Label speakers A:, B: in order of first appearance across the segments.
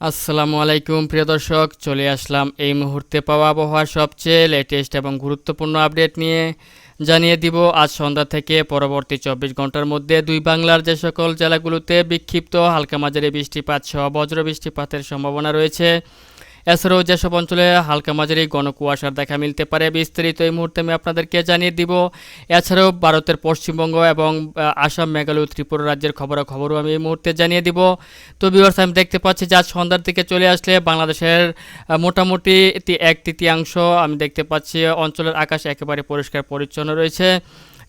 A: আসসালামু আলাইকুম, প্রিয় দর্শক। চলে আসলাম এই মুহূর্তে পাওয়া আবহাওয়ার সবচেয়ে লেটেস্ট এবং গুরুত্বপূর্ণ আপডেট নিয়ে। জানিয়ে দিব, আজ সন্ধ্যা থেকে পরবর্তী চব্বিশ ঘণ্টার মধ্যে দুই বাংলার যে সকল জেলাগুলোতে বিক্ষিপ্ত হালকা মাঝারি বৃষ্টিপাত সহ বজ্র বৃষ্টিপাতের সম্ভাবনা রয়েছে। এছাড়াও যেসব অঞ্চলে হালকা মাঝারি ঘন কুয়াশার দেখা মিলতে পারে, বিস্তারিত এই মুহূর্তে আমি আপনাদেরকে জানিয়ে দিব। এছাড়াও ভারতের পশ্চিমবঙ্গ এবং আসাম, মেঘালয়, ত্রিপুরা রাজ্যের খবরাখবরও আমি এই মুহূর্তে জানিয়ে দিব। তো বিভার্স আমি দেখতে পাচ্ছি যে সন্ধ্যার দিকে চলে আসলে বাংলাদেশের মোটামুটি এক তৃতীয়াংশ আমি দেখতে পাচ্ছি অঞ্চলের আকাশ একেবারে পরিষ্কার পরিচ্ছন্ন রয়েছে।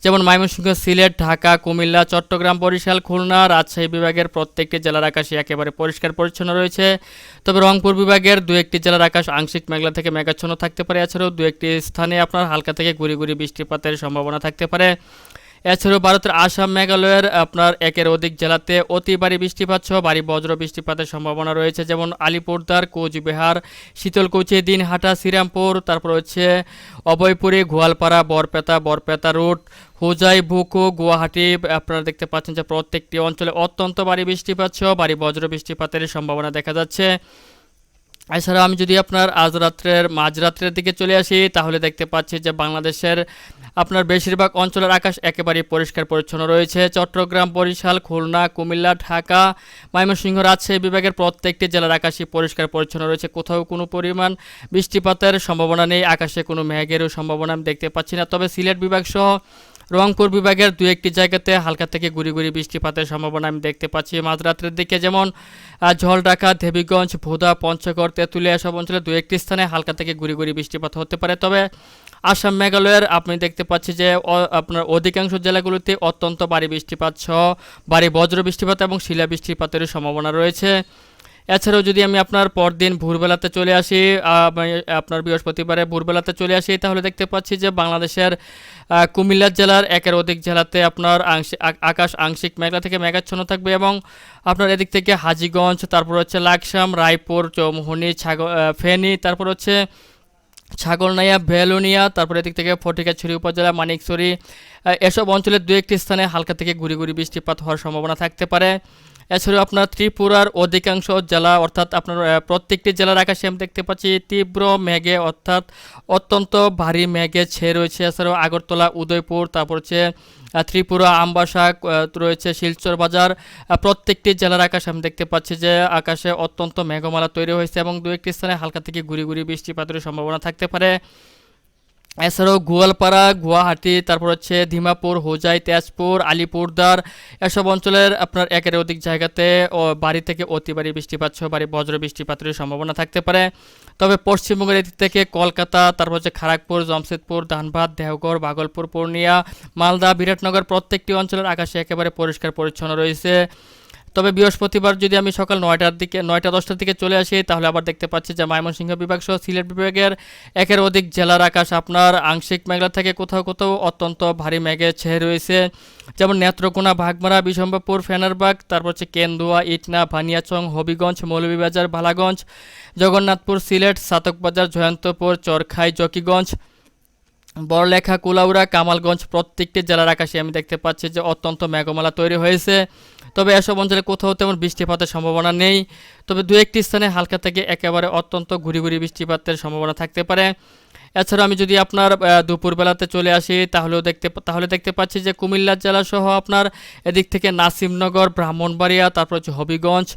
A: যেমন ময়মনসিংহ, সিলেট, ঢাকা, কুমিল্লা, চট্টগ্রাম, বরিশাল, খুলনা, রাজশাহী বিভাগের প্রত্যেকটি জেলার আকাশে একেবারে পরিষ্কার পরিচ্ছন্ন রয়েছে। তবে রংপুর বিভাগের দু একটি জেলার আকাশ আংশিক মেঘলা থেকে মেঘাচ্ছন্ন থাকতে পারে। এছাড়াও দু একটি স্থানে আপনার হালকা থেকে গুড়ি গুড়ি বৃষ্টিপাতের সম্ভাবনা থাকতে পারে। এছাড়াও ভারতের আসাম, মেঘালয়ের আপনার একের অধিক জেলাতে অতি ভারী বৃষ্টিপাত সহ ভারী বজ্র বৃষ্টিপাতের সম্ভাবনা রয়েছে, যেমন আলিপুরদার, কোচবিহার, শীতলকুচি, দিনহাটা, শ্রীরামপুর, তারপর হচ্ছে অভয়পুরী, গোয়ালপাড়া বরপেতা বরপেতা রোড হোজাই বুকু গুয়াহাটি, আপনারা দেখতে পাচ্ছেন যে প্রত্যেকটি অঞ্চলে অত্যন্ত ভারী বৃষ্টিপাত সহ ভারী বজ্র বৃষ্টিপাতের সম্ভাবনা দেখা যাচ্ছে। এছাড়া আমি যদি আপনার আজ রাত্রের মাঝরাত্রের দিকে চলে আসি, তাহলে দেখতে পাচ্ছি যে বাংলাদেশের আপনার বেশিরভাগ অঞ্চলের আকাশ একেবারেই পরিষ্কার পরিচ্ছন্ন রয়েছে। চট্টগ্রাম, বরিশাল, খুলনা, কুমিল্লা, ঢাকা, ময়মনসিংহ, রাজশাহী বিভাগের প্রত্যেকটি জেলার আকাশই পরিষ্কার পরিচ্ছন্ন রয়েছে। কোথাও কোনো পরিমাণ বৃষ্টিপাতের সম্ভাবনা নেই, আকাশে কোনো মেঘেরও সম্ভাবনা আমি দেখতে পাচ্ছি না। তবে সিলেট বিভাগ সহ রংপুর বিভাগের দু একটি জায়গাতে হালকা থেকে গুড়ি গুড়ি বৃষ্টিপাতের সম্ভাবনা আমি দেখতে পাচ্ছি। মাঝরাত্রের দিকে যেমন ঝলঢাকা, দেবীগঞ্জ, ভোদা, পঞ্চগড়, তেঁতুলিয়া সব অঞ্চলে দু একটি স্থানে হালকা থেকে গুড়ি গুড়ি বৃষ্টিপাত হতে পারে। তবে আসাম মেঘালয়ের আপনি দেখতে পাচ্ছি যে আপনার অধিকাংশ জেলাগুলোতে অত্যন্ত ভারী বৃষ্টিপাত সহ ভারী বজ্র বৃষ্টিপাত এবং শিলা বৃষ্টিপাতের সম্ভাবনা রয়েছে। এছাড়াও যদি আমি আপনার পরদিন ভোরবেলাতে চলে আসি আপনার বৃহস্পতিবারে ভোরবেলাতে চলে আসি, তাহলে দেখতে পাচ্ছি যে বাংলাদেশের কুমিল্লা জেলার একের অধিক জেলাতে আপনার আংশিক আকাশ আংশিক মেঘলা থেকে মেঘাচ্ছন্ন থাকবে এবং আপনার এদিক থেকে হাজিগঞ্জ, তারপর হচ্ছে লাকসাম, রায়পুর, চৌমোহনী, ছাগ ফেনী, তারপর হচ্ছে ছাগলনাইয়া, ভেলোনিয়া, তারপর এদিক থেকে ফটিকাছড়ি উপজেলা, মানিকছড়ি এসব অঞ্চলের দু একটি স্থানে হালকা থেকে গুড়ি গুড়ি বৃষ্টিপাত হওয়ার সম্ভাবনা থাকতে পারে। এছাড়াও আপনার ত্রিপুরার অধিকাংশ জেলা, অর্থাৎ আপনার প্রত্যেকটি জেলার আকাশে আমি দেখতে পাচ্ছি তীব্র মেঘে, অর্থাৎ অত্যন্ত ভারী মেঘে ছেয়ে রয়েছে। এছাড়াও আগরতলা, উদয়পুর, তারপর হচ্ছে ত্রিপুরা, আমবাসা রয়েছে শিলচর বাজার। প্রত্যেকটি জেলার আকাশে আমি দেখতে পাচ্ছি যে আকাশে অত্যন্ত মেঘমালা তৈরি হয়েছে এবং দু একটি স্থানে হালকা থেকে গুড়ি গুড়ি বৃষ্টিপাতের সম্ভাবনা থাকতে পারে। এছাড়াও গোয়ালপাড়া, গুয়াহাটি, তারপর হচ্ছে ধিমাপুর হোজাই, তেজপুর, আলিপুরদার এসব অঞ্চলের আপনার একের অধিক জায়গাতে ও বাড়ি থেকে অতি বাড়ি বৃষ্টিপাত সহ বাড়ি বজ্র বৃষ্টিপাতের সম্ভাবনা থাকতে পারে। তবে পশ্চিমবঙ্গের দিক থেকে কলকাতা, তারপর হচ্ছে খড়গপুর জমশেদপুর, ধানবাদ দেওঘর ভাগলপুর পূর্ণিয়া, মালদা, বিরাটনগর প্রত্যেকটি অঞ্চলের আকাশে একেবারে পরিষ্কার পরিচ্ছন্ন রয়েছে। তবে বৃহস্পতিবার যদি আমি সকাল নয়টার দিকে, নয়টা দশটার দিকে চলে আসি, তাহলে আবার দেখতে পাচ্ছি যে ময়মনসিংহ বিভাগ সহ সিলেট বিভাগের একের অধিক জেলার আকাশ আপনার আংশিক মেঘলা থেকে, কোথাও কোথাও অত্যন্ত ভারী মেঘে ছেয়ে রয়েছে। যেমন নেত্রকোনা ভাগমারা বিশম্বরপুর ফেনারবাগ, তারপর হচ্ছে কেন্দুয়া, ইটনা, ভানিয়াচং, হবিগঞ্জ, মৌলভীবাজার ভালাগঞ্জ জগন্নাথপুর, সিলেট, সাতকবাজার, জয়ন্তপুর, চরখাই, জকিগঞ্জ বড়লেখা কুলাউড়া, কামালগঞ্জ প্রত্যেকটি জেলার আকাশে আমি দেখতে পাচ্ছি যে অত্যন্ত মেঘমালা তৈরি হয়েছে। তবে এসব অঞ্চলে কোথাও তেমন বৃষ্টিপাতের সম্ভাবনা নেই। তবে দু একটি স্থানে হালকা থেকে একেবারে অত্যন্ত ঘুরি ঘুরি বৃষ্টিপাতের সম্ভাবনা থাকতে পারে। এছাড়া আমি যদি আপনার দুপুরবেলাতে চলে আসি, তাহলেও দেখতে তাহলে দেখতে পাচ্ছি যে কুমিল্লা জেলা সহ আপনার এদিক থেকে নাসিমনগর, ব্রাহ্মণবাড়িয়া, তারপর হচ্ছে হবিগঞ্জ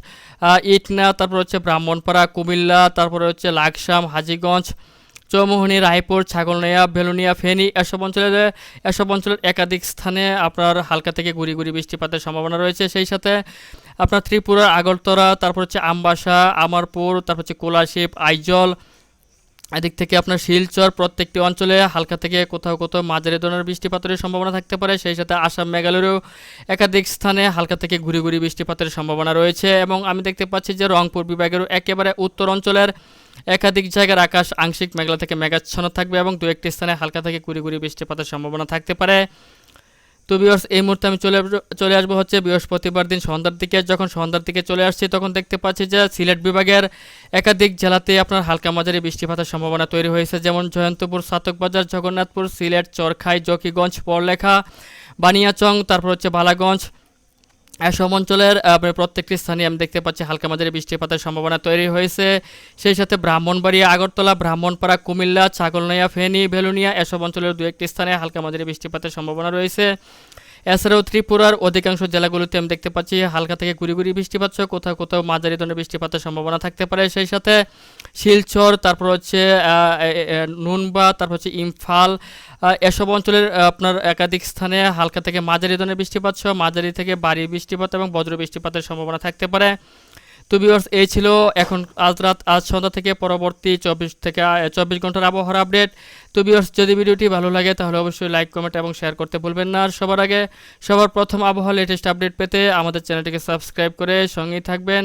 A: ইটনা, তারপর হচ্ছে ব্রাহ্মণপাড়া, কুমিল্লা, তারপরে হচ্ছে লাকসাম, হাজিগঞ্জ চৌমোহনী, রায়পুর, ছাগলনিয়া, বেলুনিয়া, ফেনী এসব অঞ্চলের এসব অঞ্চলের একাধিক স্থানে আপনার হালকা থেকে গুড়ি গুড়ি বৃষ্টিপাতের সম্ভাবনা রয়েছে। সেই সাথে আপনার ত্রিপুরার আগরতলা, তারপর হচ্ছে আমবাসা, আমারপুর, তারপর হচ্ছে কোলাশিপ, আইজল এদিক থেকে আপনার শিলচর প্রত্যেকটি অঞ্চলে হালকা থেকে কোথাও কোথাও মাঝারি ধরনের বৃষ্টিপাতের সম্ভাবনা থাকতে পারে। সেই সাথে আসাম, মেঘালয়েরও একাধিক স্থানে হালকা থেকে ঘুরি ঘুরি বৃষ্টিপাতের সম্ভাবনা রয়েছে এবং আমি দেখতে পাচ্ছি যে রংপুর বিভাগেরও একেবারে উত্তর অঞ্চলের একাধিক জায়গার আকাশ আংশিক মেঘলা থেকে মেঘাচ্ছন্ন থাকবে এবং দু একটি স্থানে হালকা থেকে ঘুরি ঘুরি বৃষ্টিপাতের সম্ভাবনা থাকতে পারে। তো বিয়ার্স এই মুহূর্তে আমি চলে চলে আসব হচ্ছে বৃহস্পতিবার দিন সন্ধ্যার দিকে। যখন সন্ধ্যার দিকে চলে আসছি, তখন দেখতে পাচ্ছি যে সিলেট বিভাগের একাধিক জেলাতে আপনার হালকা মাঝারি বৃষ্টিপাতের সম্ভাবনা তৈরি হয়েছে। যেমন জয়ন্তপুর, সাতকবাজার, জগন্নাথপুর, সিলেট, চরখাই, জকিগঞ্জ, পড়লেখা, বানিয়াচং, তারপর হচ্ছে বালাগঞ্জ এসব অঞ্চলের আপনার প্রত্যেকটি স্থানে আমি দেখতে পাচ্ছি হালকা মাঝারি বৃষ্টিপাতের সম্ভাবনা তৈরি হয়েছে। সেই সাথে ব্রাহ্মণবাড়িয়া, আগরতলা, ব্রাহ্মণপাড়া, কুমিল্লা, ছাগলনাইয়া, ফেনী, ভেলুনিয়া, এসব অঞ্চলের দু একটি স্থানে হালকা মাঝারি বৃষ্টিপাতের সম্ভাবনা রয়েছে। এছাড়াও ত্রিপুরার অধিকাংশ জেলাগুলোতে আমি দেখতে পাচ্ছি হালকা থেকে গুড়ি গুড়ি বৃষ্টিপাত, সহ কোথাও কোথাও মাঝারি ধরনের বৃষ্টিপাতের সম্ভাবনা থাকতে পারে। সেই সাথে শিলচর, তারপর হচ্ছে নুনবা, তারপর হচ্ছে ইম্ফাল এসব অঞ্চলের আপনার একাধিক স্থানে হালকা থেকে মাঝারি ধরনের বৃষ্টিপাত, সহ মাঝারি থেকে বাড়ি বৃষ্টিপাত এবং বজ্র বৃষ্টিপাতের সম্ভাবনা থাকতে পারে। তো ভিউয়ার্স এই ছিল এখন আজ রাত, আজ সন্ধ্যা থেকে পরবর্তী চব্বিশ থেকে চব্বিশ ঘণ্টার আবহাওয়ার আপডেট তো ভিউয়ার্স যদি ভিডিওটি ভালো লাগে, তাহলে অবশ্যই লাইক কমেন্ট এবং শেয়ার করতে ভুলবেন না। আর সবার আগে, সবার প্রথম আবহাওয়া লেটেস্ট আপডেট পেতে আমাদের চ্যানেলটিকে সাবস্ক্রাইব করে সঙ্গেই থাকবেন।